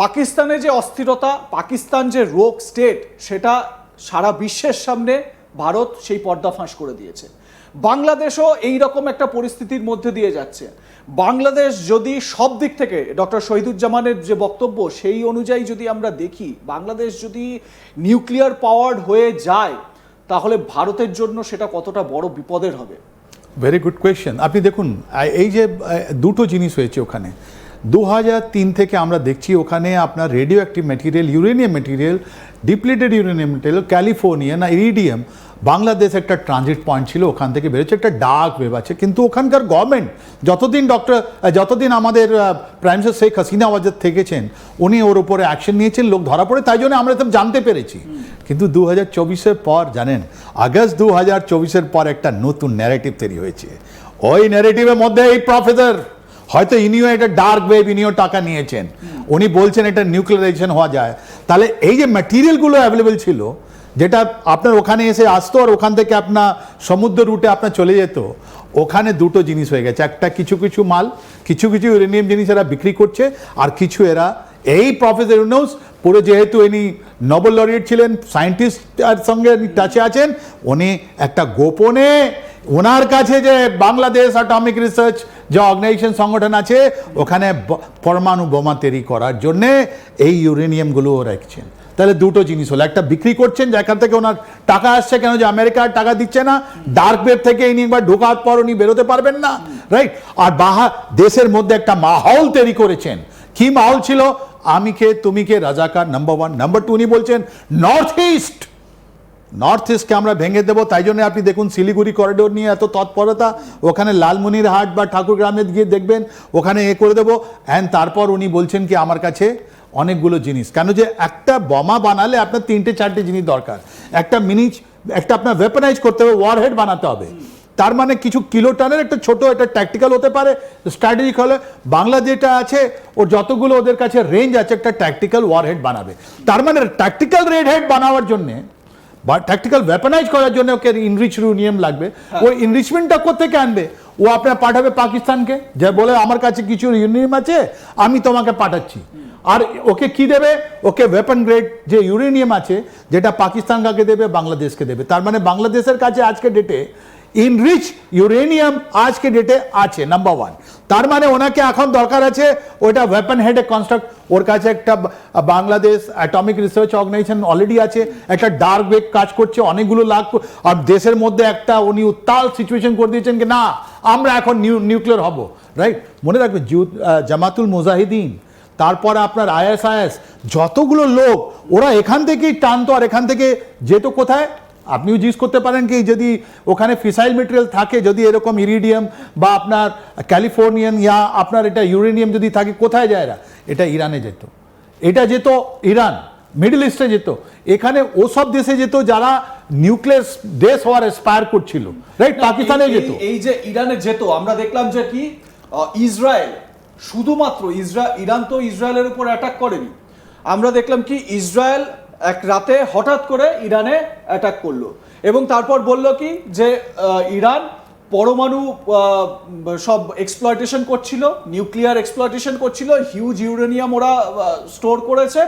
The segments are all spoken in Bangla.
পাকিস্তানে যে অস্থিরতা, পাকিস্তান যে রোগ স্টেট, সেটা সারা বিশ্বের সামনে ভারত সেই পর্দা ফাঁস করে দিয়েছে। বাংলাদেশও এই রকম একটা পরিস্থিতির মধ্যে দিয়ে যাচ্ছে। বাংলাদেশ যদি সব দিক থেকে, ডক্টর শহীদুজ্জামানের যে বক্তব্য, সেই অনুযায়ী যদি আমরা দেখি, বাংলাদেশ যদি নিউক্লিয়ার পাওয়ার্ড হয়ে যায়, তাহলে ভারতের জন্য সেটা কতটা বড় বিপদের হবে? ভেরি গুড কোয়েশ্চেন আপনি দেখুন এই যে দুটো জিনিস হয়েছে ওখানে। দু হাজার তিন থেকে আমরা দেখছি ওখানে আপনার radioactive material uranium material depleted uranium material California না ইরিডিয়াম বাংলাদেশ একটা ট্রানজিট পয়েন্ট ছিল, ওখান থেকে বেরোচ্ছে, একটা ডার্ক ওয়েব আছে। কিন্তু ওখানকার গভর্নমেন্ট যতদিন ডক্টর যতদিন আমাদের প্রাইম মিনিস্টার শেখ হাসিনা ওয়াজেদ থেকেছেন, উনি ওর উপরে অ্যাকশন নিয়েছেন, লোক ধরা পড়ে, তাই জন্য আমরা তো জানতে পেরেছি। কিন্তু দু হাজার চব্বিশের পর, জানেন, আগস্ট দু হাজার চব্বিশের পর একটা নতুন ন্যারেটিভ তৈরি হয়েছে। ওই ন্যারেটিভের মধ্যে এই প্রফেসর হয়তো ইনিও এটা ডার্ক ওয়েব ইনিও টাকা নিয়েছেন। উনি বলছেন এটা নিউক্লিয়ারাইজেশন হওয়া যায়। তাহলে এই যে ম্যাটেরিয়ালগুলো অ্যাভেলেবেল ছিল, যেটা আপনার ওখানে এসে আসতো আর ওখান থেকে আপনার সমুদ্র রুটে আপনার চলে যেত, ওখানে দুটো জিনিস হয়ে গেছে। একটা কিছু কিছু মাল, কিছু কিছু ইউরেনিয়াম জিনিস এরা বিক্রি করছে আর কিছু এরা এই প্রফেসর ইউনুস পুরো যেহেতু ইনি নোবেল লরিয়েট ছিলেন সায়েন্টিস্টের সঙ্গে টাচে আছেন, উনি একটা গোপনে ওনার কাছে যে বাংলাদেশ অ্যাটমিক রিসার্চ যে অর্গানাইজেশন সংগঠন আছে, ওখানে পরমাণু বোমা তৈরি করার জন্যে এই ইউরেনিয়ামগুলোও রাখছেন। তাহলে দুটো জিনিস হলো, একটা বিক্রি করছেন যেখান থেকে ওনার টাকা আসছে কেন যে আমেরিকা টাকা দিচ্ছে না, ডার্ক ওয়েব থেকে ইনি একবার ঢোকার পর উনি বেরোতে পারবেন না রাইট আর বাহা, দেশের মধ্যে একটা মাহল তৈরি করেছেন। কি মাহল ছিল? আমি কে তুমি কে রাজাকার নাম্বার ওয়ান নাম্বার টু উনি বলছেন নর্থ ইস্ট নর্থ ইস্টকে আমরা ভেঙে দেবো, তাই জন্য আপনি দেখুন শিলিগুড়ি করিডোর নিয়ে এত তৎপরতা। ওখানে লালমনির হাট বা ঠাকুরগ্রামে গিয়ে দেখবেন, ওখানে এ করে দেবো। অ্যান্ড তারপর উনি বলছেন কি, আমার কাছে অনেকগুলো জিনিস। কেন যে একটা বোমা বানালে আপনার তিনটে, চারটে জিনিস দরকার। একটা মিনি একটা আপনার ওয়েপনাইজ করতে হবে ওয়ারহেড বানাতে হবে। তার মানে কিছু কিলো টানের একটা ছোট একটা ট্যাকটিক্যাল হতে পারে স্ট্র্যাটেজিক হলে। বাংলা যেটা আছে ওর যতগুলো ওদের কাছে রেঞ্জ আছে, একটা ট্যাকটিক্যাল ওয়ারহেড বানাবে। তার মানে ট্যাকটিক্যাল রেড হেড বানাবার জন্যে বা ট্যাকটিক্যাল ওয়েপনাইজ করার জন্য ওকে ইনরিচ ইউনিয়ম লাগবে। ওই ইনরিচমেন্টটা কোথেকে আনবে? ও আপনার পাঠাবে পাকিস্তানকে? যে বলে আমার কাছে কিছু ইউনিয়ম আছে আমি তোমাকে পাঠাচ্ছি। আর ওকে কি দেবে? ওকে ওয়েপন গ্রেড যে ইউরেনিয়াম আছে যেটা পাকিস্তান কাকে দেবে বাংলাদেশকে দেবে। তার মানে বাংলাদেশের কাছে আজকে ডেটে ইনরিচ ইউরেনিয়াম আজকে ডেটে আছে নাম্বার ওয়ান তার মানে ওনাকে এখন দরকার আছে ওটা ওয়েপন হেডে কনস্ট্রাক্ট ওর কাছে একটা Bangladesh atomic research organisation already আছে, একটা ডার্ক ওয়েব কাজ করছে, অনেকগুলো লাখ, আর দেশের মধ্যে একটা উনি উত্তাল সিচুয়েশন করে দিয়েছেন কি না, আমরা এখন নিউ নিউক্লিয়ার হব রাইট মনে রাখবেন জামাতুল মুজাহিদিন, তারপর আপনার আইএসআইএস, যতগুলো লোক, ওরা এখান থেকেই টানতো, আর এখান থেকে যেত কোথায়? আপনিও জিজ্ঞেস করতে পারেন কি যদি ওখানে ফিসাইল মেটেরিয়াল থাকে যদি এরকম ইরিডিয়াম বা আপনার ক্যালিফোর্নিয়ান ইয়া আপনার এটা ইউরেনিয়াম যদি থাকে কোথায় যায় এরা? এটা ইরানে যেত। এটা যেত ইরান মিডল ইস্টে যেত। এখানে ওসব দেশে যেত যারা নিউক্লিয়ার দেশ হওয়ার এসপায়ার করছিল। রাইট পাকিস্তানে যেত। এই- এই যে ইরানে যেত আমরা দেখলাম যে কি ইসরায়েল শুধুমাত্র ইসরা ইরান তো ইসরায়েলের উপর অ্যাটাক করেনি। আমরা দেখলাম কি ইসরায়েল এক রাতে হঠাৎ করে ইরানে অ্যাটাক করল। এবং তারপর বলল কি যে ইরান পরমাণু সব এক্সপ্লয়টেশন করছিল নিউক্লিয়ার এক্সপ্লয়টেশন করছিল হিউজ ইউরেনিয়াম ওরা স্টোর করেছে।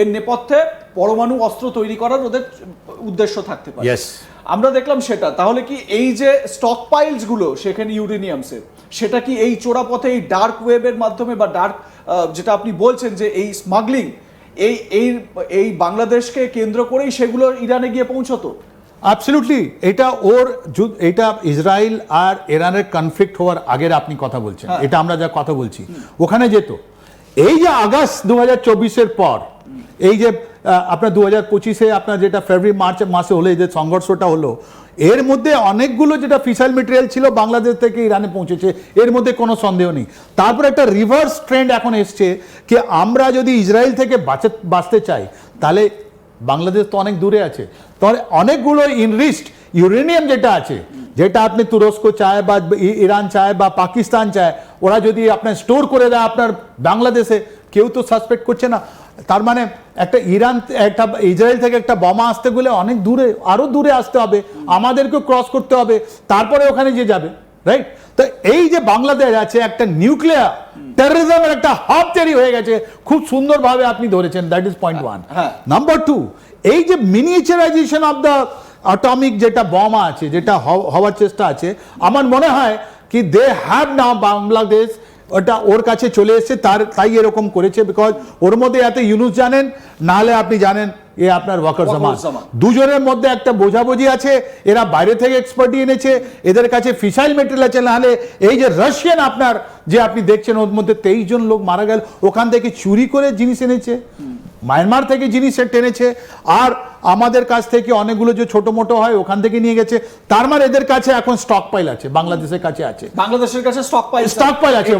এর নেপথ্যে পরমাণু অস্ত্র তৈরি করার ওদের উদ্দেশ্য থাকতে পারে। আমরা দেখলাম সেটা। তাহলে কি এই যে স্টক পাইলসগুলো সেখানে ইউরেনিয়ামসের সেটা কি এই চোরা পথে এই ডার্ক ওয়েবের মাধ্যমে বা ডার্ক যেটা আপনি বলছেন যে এই স্মাগলিং এই এই এই বাংলাদেশকে কেন্দ্র করেই সেগুলো ইরানে গিয়ে পৌঁছতো। অ্যাবসলিউটলি এটা ওর যুদ্ধ এটা ইসরায়েল আর ইরানের কনফ্লিক্ট হওয়ার আগের আপনি কথা বলছেন। হ্যাঁ। এটা আমরা যা কথা বলছি। ওখানে যেত। এই যে আগস্ট দু হাজার চব্বিশের পর এই যে আপনার দু হাজার পঁচিশে আপনার যেটা ফেব্রুয়ারি মার্চ মাসে হলো যে সংঘর্ষটা হলো, এর মধ্যে অনেকগুলো যেটা ফিসাইল মেটেরিয়াল ছিল বাংলাদেশ থেকে ইরানে পৌঁছেছে, এর মধ্যে কোনো সন্দেহ নেই। তারপর একটা রিভার্স ট্রেন্ড এখন এসছে কি আমরা যদি ইসরায়েল থেকে বাঁচে বাঁচতে চাই, তাহলে বাংলাদেশ তো অনেক দূরে আছে। তাহলে অনেকগুলো ইনরিস্ট ইউরেনিয়াম যেটা আছে, যেটা আপনি তুরস্ক চায় বা ইরান চায় বা পাকিস্তান চায়, ওরা যদি আপনার স্টোর করে দেয় আপনার বাংলাদেশে, কেউ তো সাসপেক্ট করছে না। তার মানে একটা ইরান একটা ইসরায়েল থেকে একটা বোমা আসতে গেলে অনেক দূরে আরও দূরে আসতে হবে আমাদেরকেও ক্রস করতে হবে তারপরে ওখানে যে যাবে রাইট তো এই যে বাংলাদেশ আছে একটা নিউক্লিয়ার টেররিজমের একটা হাব তৈরি হয়ে গেছে খুব সুন্দরভাবে আপনি ধরেছেন that is point one. Number two এই যে মিনিয়েচারাইজেশন অফ দ্য অটমিক যেটা বোমা আছে যেটা হও- হওয়ার চেষ্টা আছে আমার মনে হয় কি দে হ্যাভ নাও বাংলাদেশ ওটা ওর কাছে চলে এসেছে তার তাই এরকম করেছে বিকজ ওর মধ্যে এত ইউনুস জানেন নাহলে আপনি জানেন এ আপনার ওয়াকার জামান। দুজনের মধ্যে একটা বোঝাবুঝি আছে এরা বাইরে থেকে এক্সপার্টি এনেছে এদের কাছে ফিসাইল মেটেরিয়াল আছে নাহলে এই যে রাশিয়ান আপনার যে আপনি দেখছেন ওর মধ্যে তেইশ জন লোক মারা গেল ওখান থেকে চুরি করে জিনিস এনেছে মায়ানমার থেকে জিনিস টেনেছে আর আমাদের কাছ থেকে অনেকগুলো যে ছোট মোটো হয় ওখান থেকে নিয়ে গেছে। তার মানে এদের কাছে এখন স্টক পাইল আছে বাংলাদেশের কাছে আছে। বাংলাদেশের কাছে স্টক পাইল Stockpile আছে।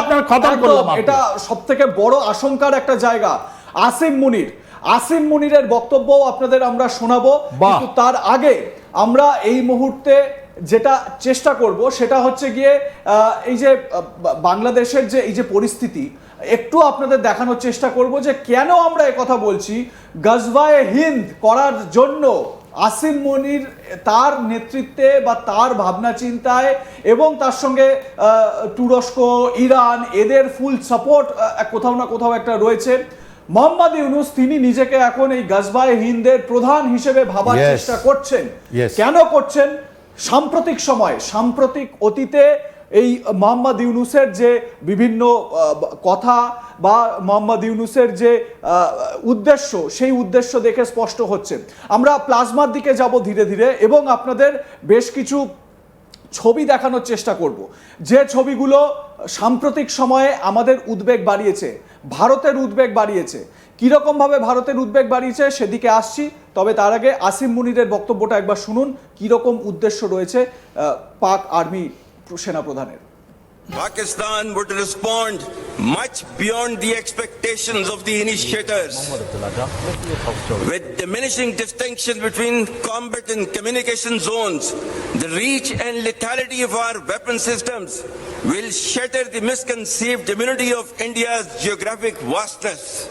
আপনার খতম করলাম এটা সব থেকে বড় আশঙ্কার একটা জায়গা। আসিম মুনির। আসিম মুনিরের বক্তব্য আপনাদের আমরা শোনাবো। কিন্তু তার আগে আমরা এই মুহূর্তে যেটা চেষ্টা করব সেটা হচ্ছে গিয়ে আহ, এই যে বাংলাদেশের যে এই যে পরিস্থিতি একটু আপনাদের দেখানোর চেষ্টা করব যে কেন আমরা কথা বলছি। গজবায়ে হিন্দ করার জন্য আসিম মনির তার নেতৃত্বে বা তার ভাবনা চিন্তায় এবং তার সঙ্গে তুরস্ক ইরান এদের ফুল সাপোর্ট কোথাও না কোথাও একটা রয়েছে। মোহাম্মদ ইউনুস তিনি নিজেকে এখন এই গজবায়ে হিন্দের প্রধান হিসেবে ভাবার চেষ্টা করছেন। কেন করছেন? সাম্প্রতিক সময় সাম্প্রতিক অতীতে এই মোহাম্মদ ইউনুসের যে বিভিন্ন কথা বা মোহাম্মদ ইউনুসের যে উদ্দেশ্য, সেই উদ্দেশ্য দেখে স্পষ্ট হচ্ছে। আমরা প্লাজমার দিকে যাব ধীরে ধীরে এবং আপনাদের বেশ কিছু ছবি দেখানোর চেষ্টা করব। যে ছবিগুলো সাম্প্রতিক সময়ে আমাদের উদ্বেগ বাড়িয়েছে, ভারতের উদ্বেগ বাড়িয়েছে। কীরকমভাবে ভারতের উদ্বেগ বাড়িয়েছে সেদিকে আসছি, তবে তার আগে আসিম মুনিরের বক্তব্যটা একবার শুনুন, কীরকম উদ্দেশ্য রয়েছে Pak army সেনাপ্রধানের Pakistan would respond much beyond the expectations of the initiators. With diminishing distinction between combat and communication zones, the reach and lethality of our weapon systems will shatter the misconceived immunity of India's geographic vastness.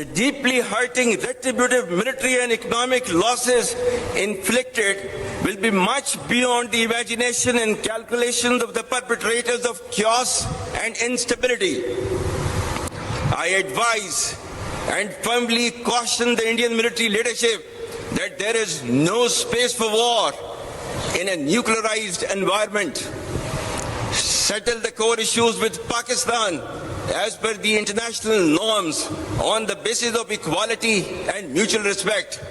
The deeply hurting retributive military and economic losses inflicted will be much beyond the imagination and calculations of the perpetrators of chaos and instability. I advise and firmly caution the Indian military leadership that there is no space for war in a nuclearized environment settle the core issues with Pakistan as per the international norms on the basis of equality and mutual respect.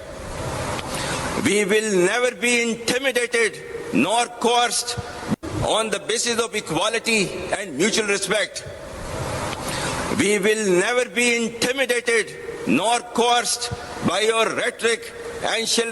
We will never be intimidated nor coerced on the basis of equality and mutual respect. We will never be intimidated nor coerced by your rhetoric and shall